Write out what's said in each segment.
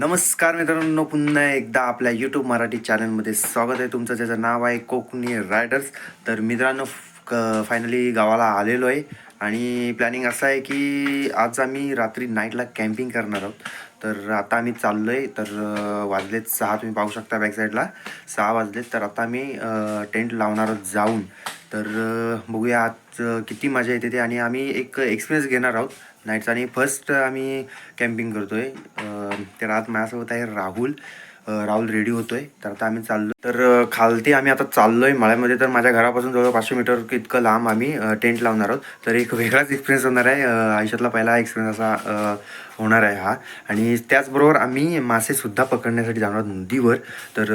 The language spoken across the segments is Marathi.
नमस्कार मित्रांनो पुन्हा एकदा आपल्या यूट्यूब मराठी चॅनलमध्ये स्वागत आहे. तुमचं ज्याचं नाव आहे कोकणी रायडर्स. तर मित्रांनो क फायनली गावाला आलेलो आहे. आणि प्लॅनिंग असं आहे की आज आम्ही रात्री नाईटला कॅम्पिंग करणार आहोत. तर आता आम्ही चाललो आहे तर वाजलेत सहा. तुम्ही पाहू शकता बॅक साईडला सहा वाजलेत. तर आता आम्ही टेंट लावणार आहोत जाऊन. तर बघूया आज किती मजा येते ते. आणि आम्ही एक एक्सपिरियन्स घेणार आहोत. नाईटचा आणि फर्स्ट आम्ही कॅम्पिंग करतोय. अं, तर आज माझ्यासोबत आहे राहुल. राहुल रेडी होतोय. तर आता आम्ही चाललो तर खालती आम्ही आता चाललोय. मळ्यामध्ये तर माझ्या घरापासून जवळ पाचशे मीटर इतकं लांब आम्ही टेंट लावणार आहोत. तर एक वेगळाच एक्सपिरियन्स होणार आहे. आयुष्यातला पहिला एक्सपिरियन्स असा होणार आहे हा. आणि त्याचबरोबर आम्ही मासेसुद्धा पकडण्यासाठी जाणार आहोत नदीवर. तर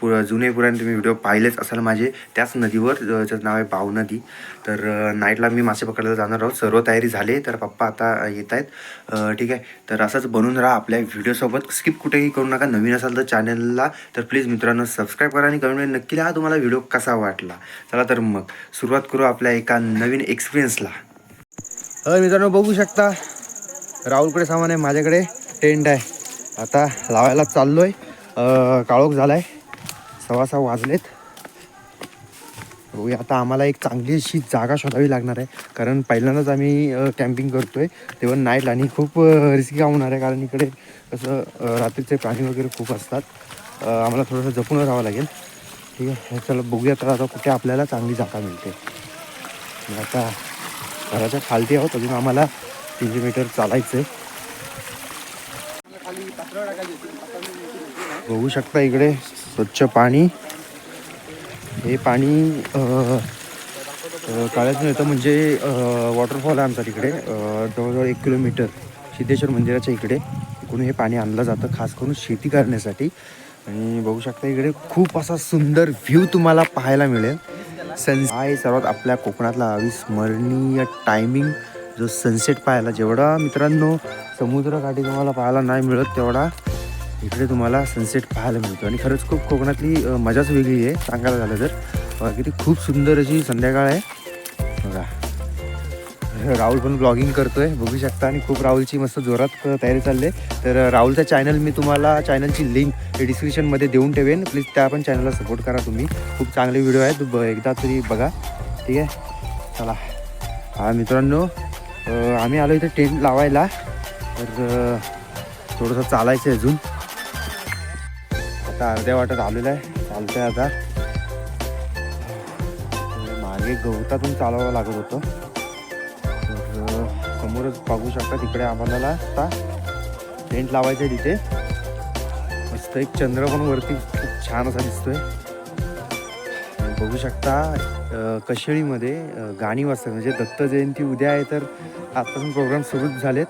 पु जुने पुराने तुम्ही व्हिडिओ पाहिलेच असाल माझे. त्याच नदीवर ज्याचं नाव आहे पाव नदी. तर नाईटला मी मासे पकडायला जाणार आहोत. सर्व तयारी झाली तर पप्पा आता येत आहेत. ठीक आहे. तर असंच बनून राहा आपल्या व्हिडिओसोबत. स्किप कुठेही करू नका. नवीन असाल तर चॅनलला तर प्लीज मित्रांनो सबस्क्राईब करा आणि कमेंट नक्की लिहा तुम्हाला व्हिडिओ कसा वाटला. चला तर मग सुरुवात करू आपल्या एका नवीन एक्सपिरियन्सला तर मित्रांनो बघू शकता राहुलकडे सामान आहे माझ्याकडे टेंट आहे. आता लावायला चाललो आहे काळोख झाला आहे सव्वा सहा वाजलेत. बघूया आता आम्हाला एक चांगली अशी जागा शोधावी लागणार आहे. कारण पहिल्यांदाच आम्ही कॅम्पिंग करतोय. तेव्हा नाईट आणि खूप रिस्की होणार आहे. कारण इकडे कसं रात्रीचे प्राणी वगैरे खूप असतात. आम्हाला थोडंसं जपून राहावं लागेल. ठीक आहे. चला बघूया तर आता कुठे आपल्याला चांगली जागा मिळते. आता घराच्या खालती आहोत. अजून आम्हाला तीनशे मीटर चालायचं आहे बघू शकता इकडे स्वच्छ पाणी. हे पाणी काळ्यात अ, येतं म्हणजे वॉटरफॉल आहे आमचा तिकडे. जवळजवळ एक किलोमीटर सिद्धेश्वर मंदिराच्या इकडे. इकडून हे पाणी आणलं जातं खास करून शेती करण्यासाठी. आणि बघू शकता इकडे खूप असा सुंदर व्ह्यू तुम्हाला पाहायला मिळेल. सन हा आहे सर्वात आपल्या कोकणातला अविस्मरणीय टायमिंग जो सनसेट पाहायला जेवढा मित्रांनो समुद्रकाठी तुम्हाला पाहायला नाही मिळत तेवढा इकडे तुम्हाला सनसेट पाहायला मिळतो. आणि खरंच खूप कोकणातली मजाच वेगळी आहे सांगायला झालं तर. बघा किती खूप सुंदर अशी संध्याकाळ आहे. बघा. राहुल पण ब्लॉगिंग करतोय. बघू शकता. आणि खूप राहुलची मस्त जोरात तयारी चालली आहे तर राहुलचा चॅनल मी तुम्हाला चॅनलची लिंक डिस्क्रिप्शनमध्ये देऊन ठेवेन. प्लीज त्या पण चॅनलला सपोर्ट करा तुम्ही. खूप चांगले व्हिडिओ आहेत. ब- एकदा तरी बघा. ठीक आहे? चला. हा मित्रांनो आम्ही आलो इथे टेंट लावायला. तर थोडंसं चालायचं आहे अजून. आता अर्ध्या वाटत आलेलं आहे. चालतंय आता. मागे गवतातून चालवावं लागत होतं. समोरच बघू शकता तिकडे आम्हाला आता टेंट लावायचं आहे तिथे. मस्त एक चंद्र पण वरती खूप छान असा दिसतोय. बघू शकता कशेळीमध्ये गाणी वाजतात. म्हणजे दत्त जयंती उद्या आहे तर आतापासून प्रोग्राम सुरूच झालेत.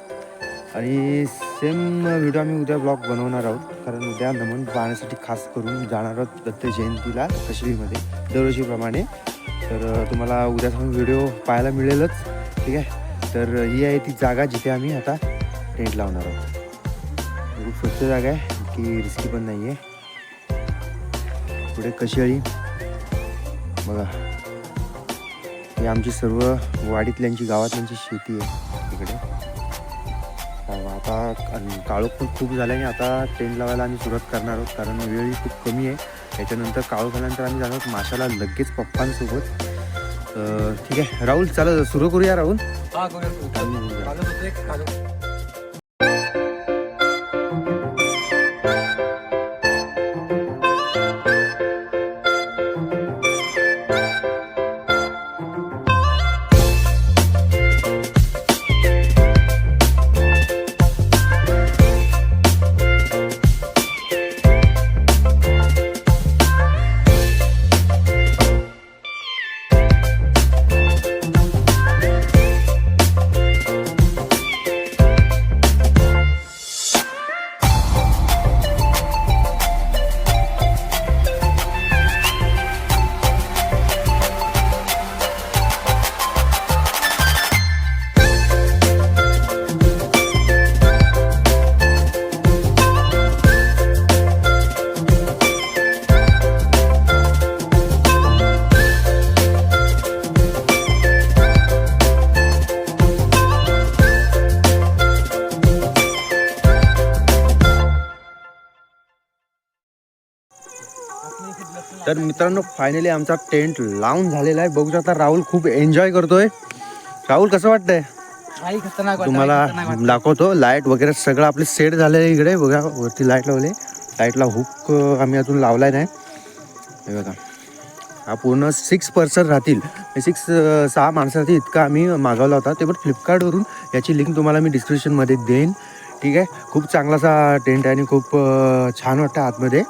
आणि सेम व्हिडिओ आम्ही उद्या ब्लॉग बनवणार आहोत. कारण उद्या नमन पाहण्यासाठी खास करून जाणार आहोत दत्त जयंतीला कशेळीमध्ये. दरवर्षीप्रमाणे. तर तुम्हाला उद्या व्हिडिओ पाहायला मिळेलच. ठीक आहे? तर ही आहे ती जागा जिथे आम्ही आता टेंट लावणार आहोत. खूप स्वच्छ जागा आहे की रिस्की पण नाही आहे पुढे कशी आली? बघा. ही आमची सर्व वाडीतल्यांची गावातल्यांची शेती आहे तिकडे आता काळोख पण खूप झाला आणि आता टेंट लावायला आम्ही सुरुवात करणार आहोत कारण वेळही खूप कमी आहे. त्याच्यानंतर काळोख झाल्यानंतर आम्ही जाणार आहोत. माशाला लगेच पप्पांसोबत. तर ठीक आहे. राहुल चला सुरू करूया राहुल. तर मित्रांनो फायनली आमचा टेंट लावून झालेला आहे. बघू शकता राहुल खूप एन्जॉय करतोय. राहुल कसं वाटतंय? तुम्हाला. दाखवतो लाइट वगैरे सगळं आपले सेट झालेलं आहे इकडे. बघा वरती लाइट लावले. लाईटला हुक आम्ही अजून लावलाय नाही. हे बघा. हा पूर्ण सिक्स पर्सन राहतील. सिक्स सहा माणसासाठी इतका आम्ही मागवला होता. ते पण फ्लिपकार्टवरून याची लिंक तुम्हाला मी डिस्क्रिप्शनमध्ये देईन. ठीक आहे? खूप चांगलासा टेंट आहे आणि खूप छान वाटतं आतमध्ये.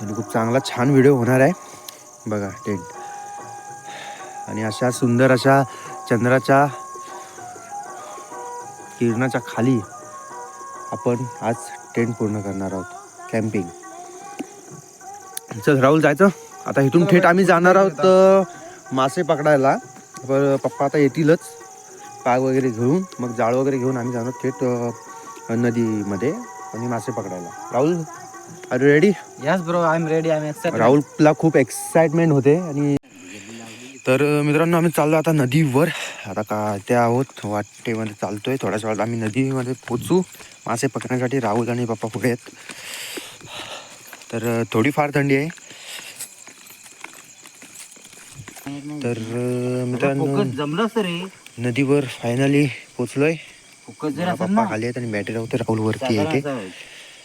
आणि खूप चांगला छान व्हिडिओ होणार आहे. बघा टेंट आणि अशा सुंदर अशा चंद्राच्या किरणाच्या खाली आपण आज टेंट पूर्ण करणार आहोत. कॅम्पिंग. चल राहुल जायचं. आता इथून थेट आम्ही जाणार आहोत मासे पकडायला. पर पप्पा आता येतीलच. पाग वगैरे घेऊन मग जाळ वगैरे घेऊन आम्ही जाणार थेट नदीमध्ये आणि मासे पकडायला. Rahul? Are ready Yes bro, I'm ready, I'm excited. राहुलला खूप एक्साइटमेंट होते आणि तर मित्रांनो आम्ही चाललो आता नदीवर. आता का आहोत वाटेमध्ये चालतोय. थोड्याच वेळात आम्ही नदीमध्ये पोचू मासे पकडण्यासाठी राहुल आणि पप्पा पुढे आहेत. तर थोडीफार थंडी आहे. तर मित्रांनो जमलं रे. नदीवर फायनली पोचलोय पप्पा खाली आहेत आणि बॅटरी राहते राहुल वरती आहे ते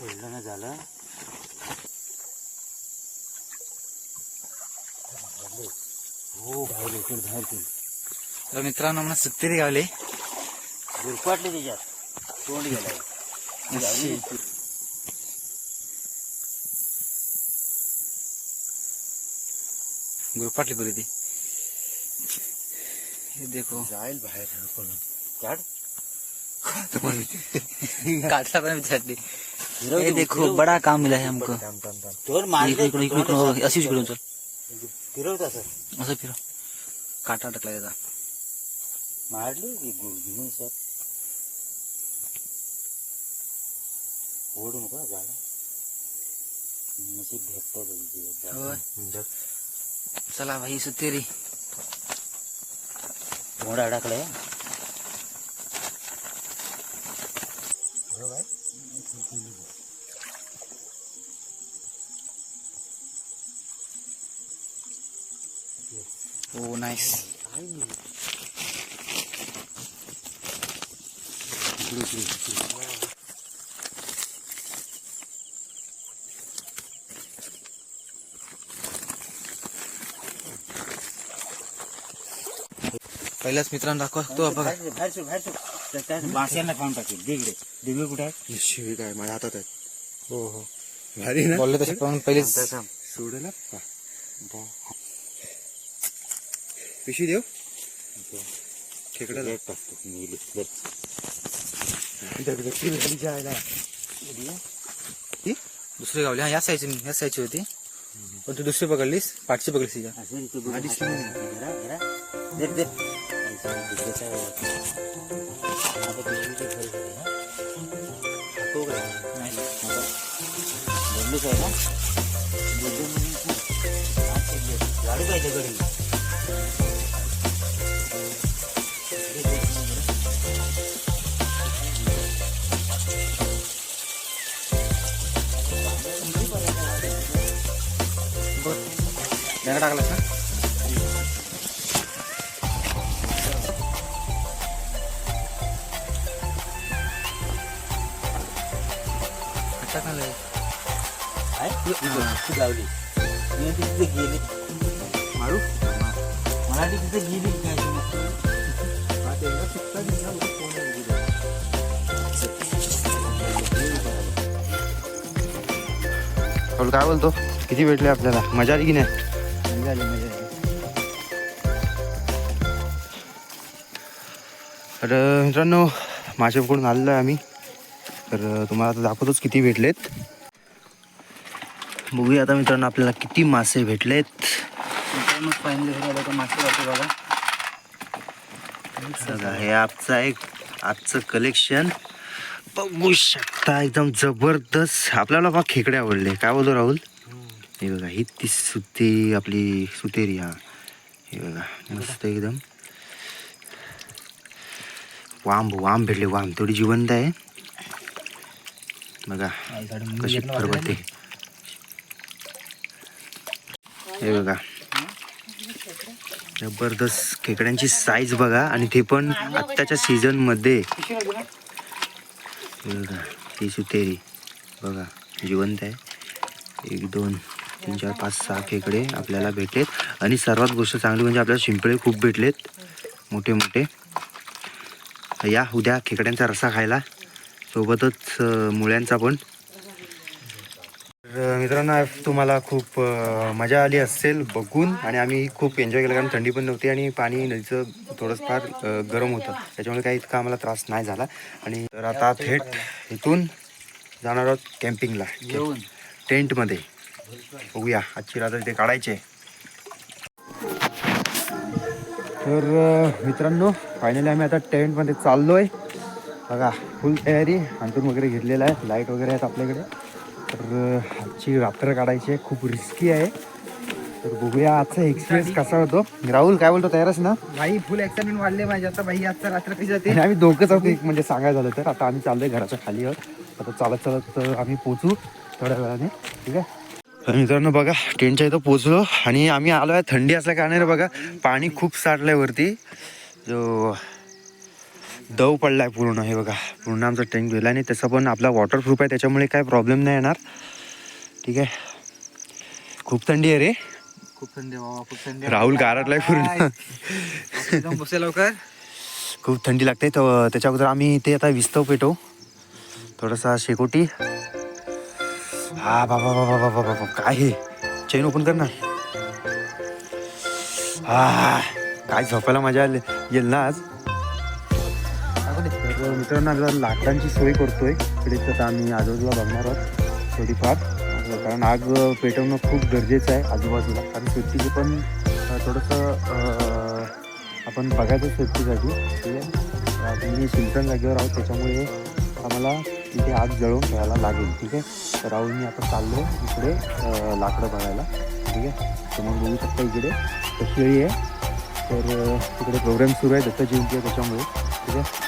ना झालं. हो. बाहेर येतील बाहेर तर मित्रांनो मला सत्तेरी गावले गुरफाटले त्याच्यात. तोंड गेलाय. गुरुपाटली पुरी ती. हे देखो. जाईल बाहेर. काढ. काटला पण विचारली ये देखो बड़ा काम मिला है हमको। इकडून चल फिरवत असं असं फिरव काटा टाकला त्याचा मारले की घेऊन सर। झालं नशीब भेटतं. चला भाई सुतेरी मोड अडकलाय Oh, ओ नाईस पहिल्याच मित्रांनो दाखव तो बघा. बाहेर बाहेर सोड, खाऊन टाकेल. दिगडे दिगडे कुठे आहे? शिवी काय माझ्या हातात आहेत. हो हो. भारी ना? बोलले तसे पण पहिलेच सोडेल पिशवी देऊ? खेकडा टाकतो लेट. दुसरी गावली. हा या साईजची या साईजची होती. पण तू दुसरी पकडलीस? पाठची पकडलीस तिच्या बघ. आता घर बोललोच आहे ना? बोललो गाडी पाहिजे घरी डागा टाकलास ना आहे? लावली मी तिथे गेली मारू मला तिथे गेली काय काय बोलतो? किती भेटले आपल्याला? मजा आली की नाही? मजा आली मजा आली तर मित्रांनो माझ्याकडून आलेलो आहे आम्ही. तर तुम्हाला आता दाखवतोच किती भेटलेत. बघूया आता मित्रांनो आपल्याला किती मासे भेटलेत. मित्रांनो फायनली तर मासे बघा. बघा हे आजचं एक आजचं कलेक्शन बघू शकता एकदम जबरदस्त. आपल्याला बघा खेकडे आवडले. काय बोलतो राहुल? हे बघा ही ती सुते आपली सुतेरी हा. हे बघा मस्त एकदम. वाम वाम भेटले वाम थोडी जिवंत आहे. बघा कशी फरवते हे बघा. जबरदस्त खेकड्यांची साईज बघा. आणि ते पण आत्ताच्या सीझनमध्ये. बघा ही सुतेरी. बघा जिवंत आहे. एक दोन तीन चार पाच सहा खेकडे आपल्याला भेटलेत. आणि सर्वात गोष्ट चांगली म्हणजे आपल्याला शिंपळे खूप भेटलेत. मोठे मोठे. या उद्या खेकड्यांचा रसा खायला. सोबतच मुळ्यांचा पण. तर मित्रांनो तुम्हाला खूप मजा आली असेल बघून आणि आम्ही खूप एन्जॉय केलं कारण थंडी पण नव्हती आणि पाणी नदीचं थोडंसं फार गरम होतं. त्याच्यामुळे काही इतका आम्हाला त्रास नाही झाला. आणि तर आता थेट इथून जाणार आहोत कॅम्पिंगला टेंटमध्ये बघूया. आजची रात्र इथे काढायचे तर मित्रांनो फायनली आम्ही आता टेंटमध्ये चाललो आहे बघा फुल तयारी. अंतून वगैरे घेतलेला आहे. लाइट वगैरे आहेत आपल्याकडे. तर आजची रात्र काढायची आहे. खूप रिस्की आहे. तर बघूया आजचा एक्सपिरियन्स कसा होतो. राहुल काय बोलतो? तयारच ना? भाई फुल एक्साइटमेंट वाढले माझे. आता भाई आता रात्र कशी जाते? आम्ही दोघंच आहोत एक म्हणजे सांगायचं झालं तर. आता आम्ही चाललोय घराच्या खाली आहोत. आता चालत चालत आम्ही पोचू थोड्या वेळाने. ठीक आहे? तर मित्रांनो बघा टेंटच्या इथं पोचलो आणि आम्ही आलो आहे थंडी असल्या कारणाने बघा पाणी खूप साठलंय वरती. जो दव पडलाय पूर्ण हे बघा. पूर्ण आमचा टेंट गेला आणि त्याचा पण आपला वॉटरप्रूफ आहे त्याच्यामुळे काय प्रॉब्लेम नाही येणार. ठीक आहे. खूप थंडी आहे रे. खूप थंडी आहे बाबा खूप थंडी राहुल गारटलाय पूर्ण. बसे लवकर? खूप थंडी लागते तर त्याच्या अगोदर आम्ही इथे आता विस्तव पेटवू. थोडासा शेकोटी. हा बाबा बाबा बाबा बाबा काय हे? चेन ओपन कर ना हा काय झोपायला मजा आली येईल ना आज? तर मित्रांनो आता लाकडांची सोय करतोय. इकडे तर आम्ही आजूबाजूला बघणार आहोत थोडीफार. कारण आग पेटवणं खूप गरजेचं आहे आजूबाजूला. कारण शेतीचं पण थोडंसं आपण बघायचं शेतीसाठी. ठीक आहे? मी सिंचन जागेवर आहोत. त्याच्यामुळे आम्हाला इथे आग जळवून घ्यायला लागेल. ठीक आहे? तर राहुल मी आता चाललो इकडे लाकडं बघायला. ठीक आहे? तर मग बघू शकता इकडे. कशी आहे. तर तिकडे प्रोग्राम सुरू आहे दत्त जयंती आहे त्याच्यामुळे. ठीक आहे?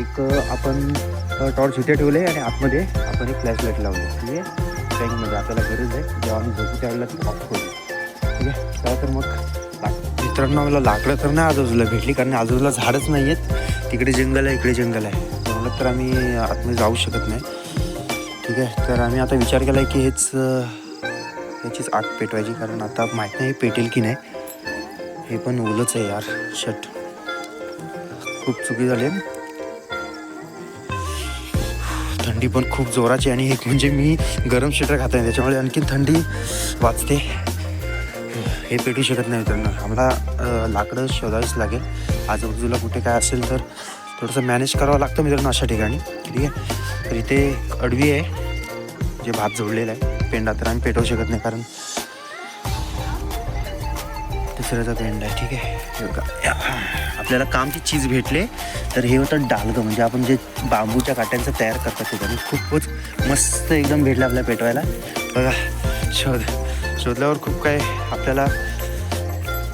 एक आपण टॉर्च इथे ठेवले आणि आतमध्ये आपण एक फ्लॅश लाइट लावली. ठीक आहे? टँकमध्ये आपल्याला गरज आहे. जेव्हा आम्ही झोपू त्यावेळेला ती ऑफ करू. ठीक आहे? चला तर मग मित्रांनो मला लाकडं तर नाही आजूबाजूला भेटली कारण आजूबाजूला झाडच नाही आहेत तिकडे जंगल आहे इकडे जंगल आहे. त्यामुळे तर आम्ही आतमध्ये जाऊ शकत नाही. ठीक आहे? तर आम्ही आता विचार केला आहे की हेच ह्याचीच याचीच आग पेटवायची कारण आता माहीत नाही पेटेल की नाही. हे पण ओलंच आहे यार. शट. खूप चुकी झाली थंडी पण खूप जोराची आणि एक म्हणजे मी गरम स्वेटर खात आहे त्याच्यामुळे आणखीन थंडी वाचते हे पेटू शकत नाही त्यांना आम्हाला लाकडं शोधावीच लागेल. आजूबाजूला कुठे काय असेल तर थोडंसं मॅनेज करावं लागतं मित्रांनो अशा ठिकाणी. ठीक आहे? तर इथे अडवी आहे जे भात जोडलेलं आहे. पेंडा तर आम्ही पेटवू शकत नाही कारण दुसऱ्याचा पेंडा आहे ठीक आहे? बघा. आपल्याला कामची चीज भेटले तर हे होतं डालगं. म्हणजे आपण जे बांबूच्या काट्यांचं तयार करतात त्याच्याने खूपच मस्त एकदम भेटलं आपल्याला पेटवायला. बघा शोध. शोधल्यावर खूप काय आपल्याला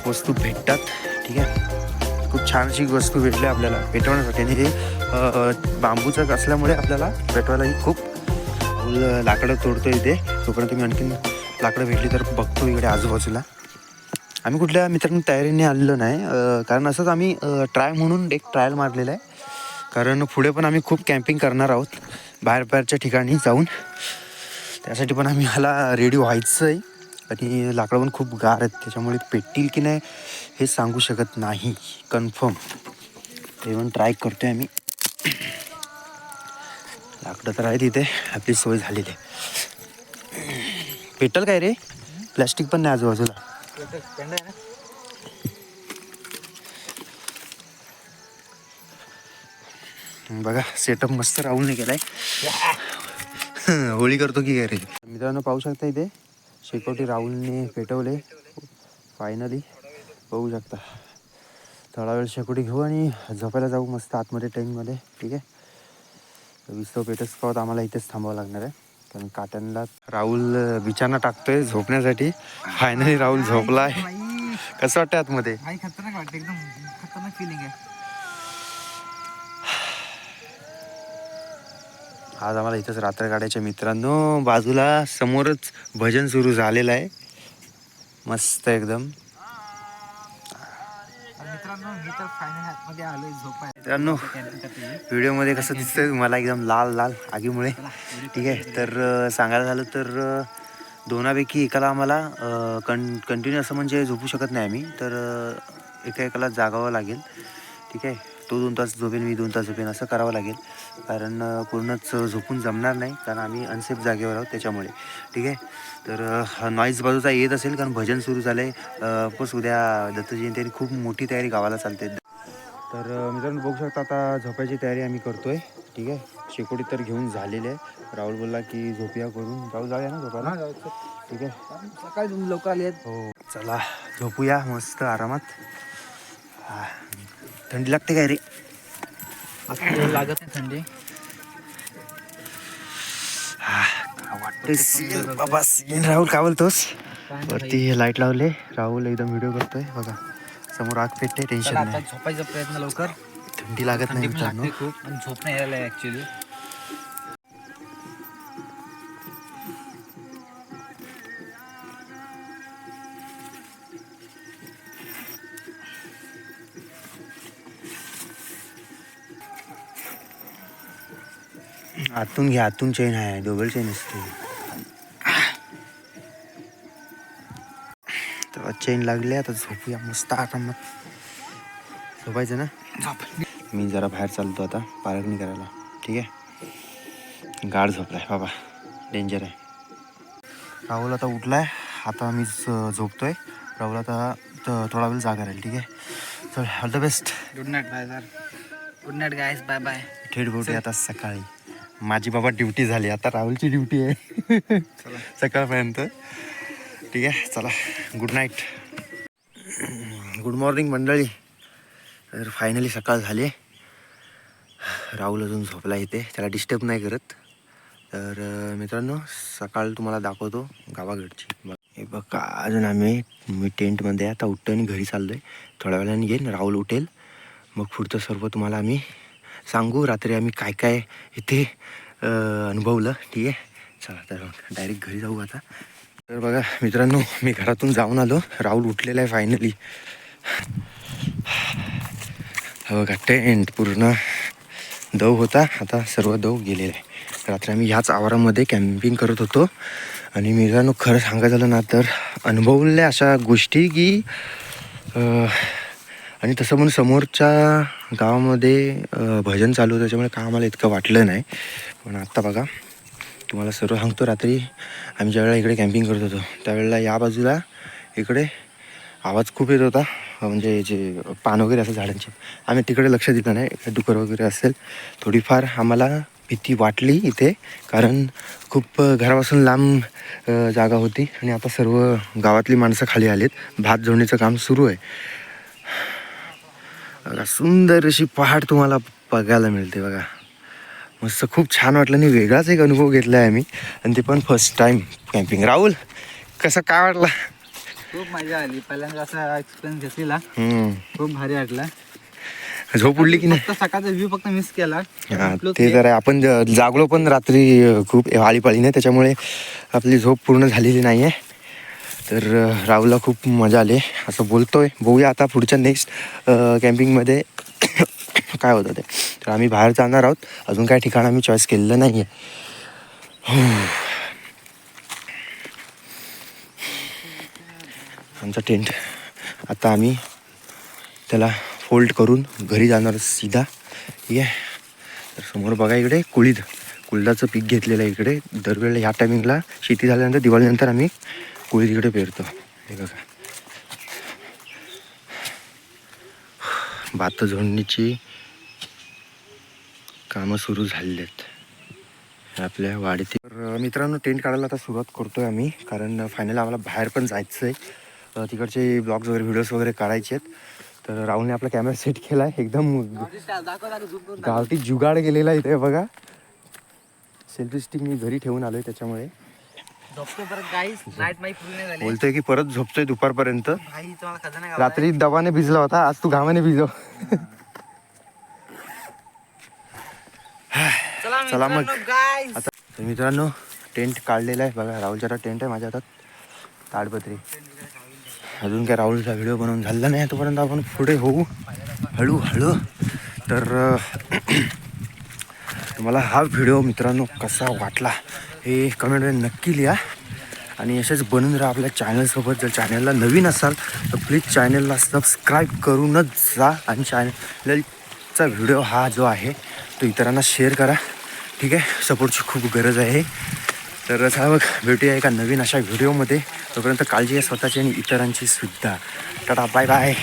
वस्तू भेटतात ठीक आहे? खूप छान अशी वस्तू भेटली आपल्याला पेटवण्यासाठी. आणि हे बांबूचं असल्यामुळे आपल्याला पेटवायलाही खूप लाकडं तोडतो इथे. तोपर्यंत मी आणखीन लाकडं भेटली तर बघतो इकडे आजूबाजूला. आम्ही कुठल्या मित्रांनी तयारीने आलेलो नाही. कारण असंच आम्ही ट्राय म्हणून एक ट्रायल मारलेला आहे. कारण पुढे पण आम्ही खूप कॅम्पिंग करणार आहोत. बाहेर बाहेरच्या ठिकाणी जाऊन. त्यासाठी पण आम्ही ह्याला रेडी व्हायचं आहे आणि लाकडं पण खूप गार आहेत. त्याच्यामुळे पेटतील की नाही हे सांगू शकत नाही. कन्फर्म ते पण ट्राय करतो आहे आम्ही. लाकडं तर आहेत इथे. आपली सोय झालेली आहे. पेटल काय रे? प्लॅस्टिक पण नाही आजूबाजूला. आहे ना? बघा सेटअप मस्त राहुलने केलाय. होळी करतो की काय रे मित्रांनो पाहू शकता इथे शेकोटी राहुलने पेटवले. फायनली बघू शकता. थोडा वेळ शेकोटी घेऊ आणि झोपायला जाऊ मस्त आतमध्ये टेंटमध्ये ठीक आहे? विस्तव पेटस पावत आम्हाला इथेच थांबावं लागणार आहे. कारण काट्यांना राहुल बिछाना टाकतोय झोपण्यासाठी. फायनली राहुल झोपलाय. कसं वाटतं आतमध्ये? भाई खतरनाक वाटते एकदम खतरनाक फिलिंग आहे. आज आम्हाला इथंच रात्र काढायच्या मित्रांनो. बाजूला समोरच भजन सुरू झालेलं आहे. मस्त एकदम. मित्रांनो मी तर फायनल आतमध्ये आलोय झोपाय मित्रांनो व्हिडिओमध्ये कसं दिसतंय मला एकदम लाल लाल आगीमुळे. ठीक आहे तर सांगायला झालं तर दोनापैकी एकाला आम्हाला कं कंटिन्यू असं म्हणजे झोपू शकत नाही आम्ही तर एका एकाला जागावं लागेल. ठीक आहे तो दोन तास झोपेन मी दोन तास झोपेन असं करावं लागेल. कारण पूर्णच झोपून जमणार नाही. कारण आम्ही अनसेफ जागेवर आहोत त्याच्यामुळे. ठीक आहे? तर नॉईज बाजूचा येत असेल कारण भजन सुरू झालं आहे ऑफकोर्स उद्या दत्त जयंती आणि खूप मोठी तयारी गावाला चालते. तर मित्रांनो बघू शकता आता झोपायची तयारी आम्ही करतोय. ठीक आहे? शेकोटी तर घेऊन झालेली आहे राहुल बोलला की झोपूया करून. राहुल जाऊया ना झोपायला? ठीक आहे? सकाळी लोक आले हो चला झोपूया मस्त आरामात. हा. थंडी लागते काय रे? आता लागत नाही थंडी. वाटते बाबा सीन राहुल काय बोलतोस? वरती लाइट लावले. राहुल एकदम व्हिडिओ करतोय बघा समोर आग पेटते टेन्शन नाही. झोपायचा प्रयत्न लवकर. थंडी लागत नाही खूप झोप नाही यायला आतून घ्या आतून चेन आहे डबल चेन असते. चेन लागली आता झोपूया मस्त आरामात झोपायचं ना? झोप मी जरा बाहेर चालतो आता पारगणी करायला ठीक आहे? गाड झोपलाय बाबा. डेंजर आहे. राहुल आता उठलाय. आता मी झोपतोय. राहुल आता त- थोडा वेळ जागा राहील ठीक आहे? चल all the best good night bye sir good night guys bye bye थेट भेटूया आता सकाळी. माझी बाबा ड्युटी झाली. आता राहुलची ड्युटी आहे. सकाळपर्यंत. ठीक आहे चला. गुड नाईट गुड मॉर्निंग मंडळी. तर फायनली सकाळ झाली. राहुल अजून झोपला इथे. त्याला डिस्टर्ब नाही करत. तर मित्रांनो सकाळ तुम्हाला दाखवतो गावाकडची बघ- हे बघा अजून आम्ही मी टेंटमध्ये. आता उठतो आणि घरी चाललो आहे थोड्या वेळाने येईन. राहुल उठेल. मग पुढचं सर्व तुम्हाला आम्ही सांगू रात्री आम्ही काय काय इथे अनुभवलं. ठीक आहे? चला तर डायरेक्ट घरी जाऊ आता. तर बघा मित्रांनो मी घरातून जाऊन आलो. राहुल उठलेला आहे फायनली हा बघा टेंट पूर्ण दव होता. आता सर्व दव गेलेला आहे. रात्री आम्ही ह्याच आवारामध्ये कॅम्पिंग करत होतो. आणि मित्रांनो खरं सांगायचं झालं ना तर अनुभवल्या अशा गोष्टी की आणि तसं म्हणून समोरच्या गावामध्ये भजन चालू होतं त्याच्यामुळे का आम्हाला इतकं वाटलं नाही. पण आत्ता बघा तुम्हाला सर्व सांगतो रात्री आम्ही ज्यावेळेला इकडे कॅम्पिंग करत होतो त्यावेळेला या बाजूला इकडे आवाज खूप येत होता म्हणजे जे पान वगैरे असं झाडांचे. आम्ही तिकडे लक्ष दिलं नाही डुकर वगैरे असेल थोडीफार आम्हाला भीती वाटली इथे कारण खूप घरापासून लांब जागा होती. आणि आता सर्व गावातली माणसं खाली आलीत भात जोडणीचं काम सुरू आहे. बघा सुंदर अशी पहाड तुम्हाला बघायला मिळते बघा. मस्त खूप छान वाटलं. आणि वेगळाच एक अनुभव घेतला आहे आम्ही. आणि ते पण फर्स्ट टाईम कॅम्पिंग राहुल कसं काय वाटलं? खूप मजा आली. पहिल्यांदा असा एक्सपिरियन्स घेतलेला. खूप भारी वाटला. झोप उडली की नाही? सकाळचा व्ह्यू फक्त मिस केला. ते. तर आहे आपण जागलो पण रात्री खूप आळीपाळीने. त्याच्यामुळे आपली झोप पूर्ण झालेली नाही आहे तर राहूला राहुलला खूप मजा आली. असं बोलतोय. बघूया आता पुढच्या नेक्स्ट कॅम्पिंगमध्ये काय होतं ते. तर आम्ही बाहेर जाणार आहोत. अजून काय ठिकाण आम्ही चॉईस केलेलं नाही आहे आमचा टेंट आता आम्ही त्याला फोल्ड करून घरी जाणार सीधा. ठीक आहे? तर समोर बघा इकडे कुळीद. कुळदाचं पीक घेतलेलं आहे इकडे. दरवेळेला ह्या टायमिंगला शेती झाल्यानंतर दिवाळीनंतर आम्ही कुळीद पेरतो. हे बघा. भात झोडणीची कामं सुरू झालेली आहेत आपल्या वाडीत तर मित्रांनो टेंट काढायला आता सुरुवात करतोय आम्ही कारण फायनल आम्हाला बाहेर पण जायचं आहे तिकडचे ब्लॉग्स वगैरे व्हिडिओज वगैरे काढायचे आहेत. तर राहुलने आपला कॅमेरा सेट केला आहे. एकदम गावठी जुगाड गेलेला इथे बघा. सेल्फी स्टिक मी घरी ठेवून आलो आहे त्याच्यामुळे. झोपतो परत गाईस नाईट माही पूर्ण नाही झाली. बोलतोय की परत झोपतोय दुपारपर्यंत. भाई तुम्हाला रात्री दबाने भिजला होता आज तू घामाने भिजव. चला चला मग. गाईस आता तर मित्रांनो टेंट काढलेला आहे. बघा राहुलच्या हातात टेंट आहे माझ्या हातात. ताडपत्री. अजून काय राहुलचा व्हिडिओ बनवून झाला नाही तोपर्यंत आपण पुढे होऊ. हळूहळू. तर तुम्हाला हा व्हिडिओ मित्रांनो कसा वाटला? हे कमेंटमध्ये नक्की लिहा. आणि असेच बनून राहा आपल्या चॅनलसोबत जर चॅनलला नवीन असाल तर प्लीज चॅनलला सबस्क्राईब करूनच जा. आणि चॅनलचा व्हिडिओ हा जो आहे तो इतरांना शेअर करा. ठीक आहे? सपोर्टची खूप गरज आहे. तर चला बघ भेटूया एका नवीन अशा व्हिडिओमध्ये तोपर्यंत काळजी आहे स्वतःची आणि इतरांची सुद्धा. Tata bye bye